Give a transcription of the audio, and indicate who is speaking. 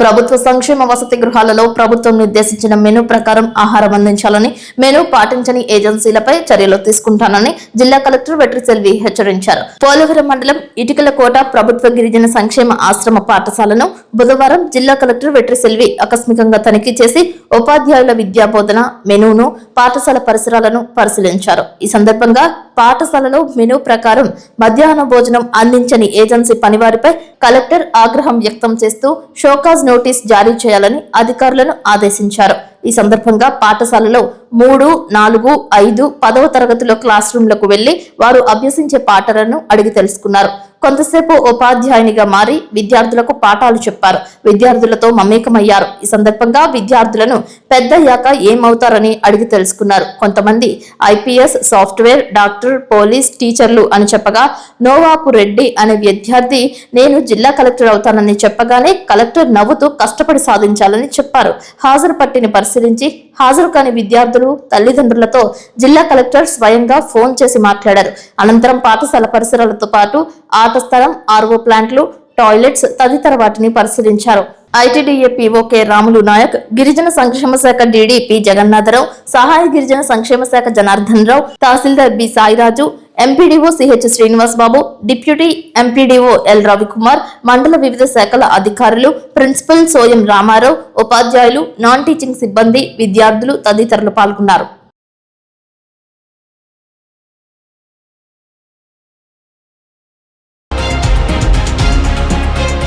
Speaker 1: ప్రభుత్వ సంక్షేమ వసతి గృహాలలో ప్రభుత్వం నిర్దేశించిన మెనూ ప్రకారం ఆహారం అందించాలని మెను పాటించని ఏజెన్సీలపై చర్యలు తీసుకుంటానని జిల్లా కలెక్టర్ వెట్రిసెల్వి హెచ్చరించారు. పోలవరం మండలం ఇటుకలకోట ప్రభుత్వ గిరిజన సంక్షేమ ఆశ్రమ పాఠశాలను బుధవారం జిల్లా కలెక్టర్ వెట్రిసెల్వి ఆకస్మికంగా తనిఖీ చేసి ఉపాధ్యాయుల విద్యా బోధన మెనూను పాఠశాల పరిసరాలను పరిశీలించారు. ఈ సందర్భంగా పాఠశాలలో మెనూ ప్రకారం మధ్యాహ్న భోజనం అందించని ఏజెన్సీ పనివారిపై కలెక్టర్ ఆగ్రహం వ్యక్తం చేస్తూ షోకాజ్ నోటీస్ జారీ చేయాలని అధికారులను ఆదేశించారు. ఈ సందర్భంగా పాఠశాలలో మూడు నాలుగు ఐదు పదవ తరగతిలో క్లాస్ రూమ్లకు వెళ్ళి వారు అభ్యసించే పాటలను అడిగి తెలుసుకున్నారు. కొంతసేపు ఉపాధ్యాయునిగా మారి విద్యార్థులకు పాఠాలు చెప్పారు. విద్యార్థులతో మమేకమయ్యారు. ఈ సందర్భంగా విద్యార్థులను పెద్దయ్యాక ఏమవుతారని అడిగి తెలుసుకున్నారు. కొంతమంది ఐపీఎస్ సాఫ్ట్వేర్ డాక్టర్ పోలీస్ టీచర్లు అని చెప్పగా నోవాపు రెడ్డి అనే విద్యార్థి నేను జిల్లా కలెక్టర్ అవుతానని చెప్పగానే కలెక్టర్ నవ్వుతూ కష్టపడి సాధించాలని చెప్పారు. హాజరు పట్టిని పరిశీలించి హాజరు కాని విద్యార్థులు తల్లిదండ్రులతో జిల్లా కలెక్టర్ స్వయంగా ఫోన్ చేసి మాట్లాడారు. అనంతరం పాఠశాల పరిసరాలతో పాటు ఆట స్థలం ఆర్వో ప్లాంట్లు టాయిలెట్స్ తదితర వాటిని పరిశీలించారు. ITDA PO K Ramulu Nayak గిరిజన సంక్షేమ శాఖ డీడీ పి జగన్నాథరావు సహాయ గిరిజన సంక్షేమ శాఖ జనార్దన్ రావు తహసీల్దార్ B Sairaju MPDO CH Srinivas Babu deputy MPDO L Ravikumar మండల వివిధ శాఖల అధికారులు ప్రిన్సిపల్ సోయం రామారావు ఉపాధ్యాయులు నాన్ టీచింగ్ సిబ్బంది విద్యార్థులు తదితరులు పాల్గొన్నారు.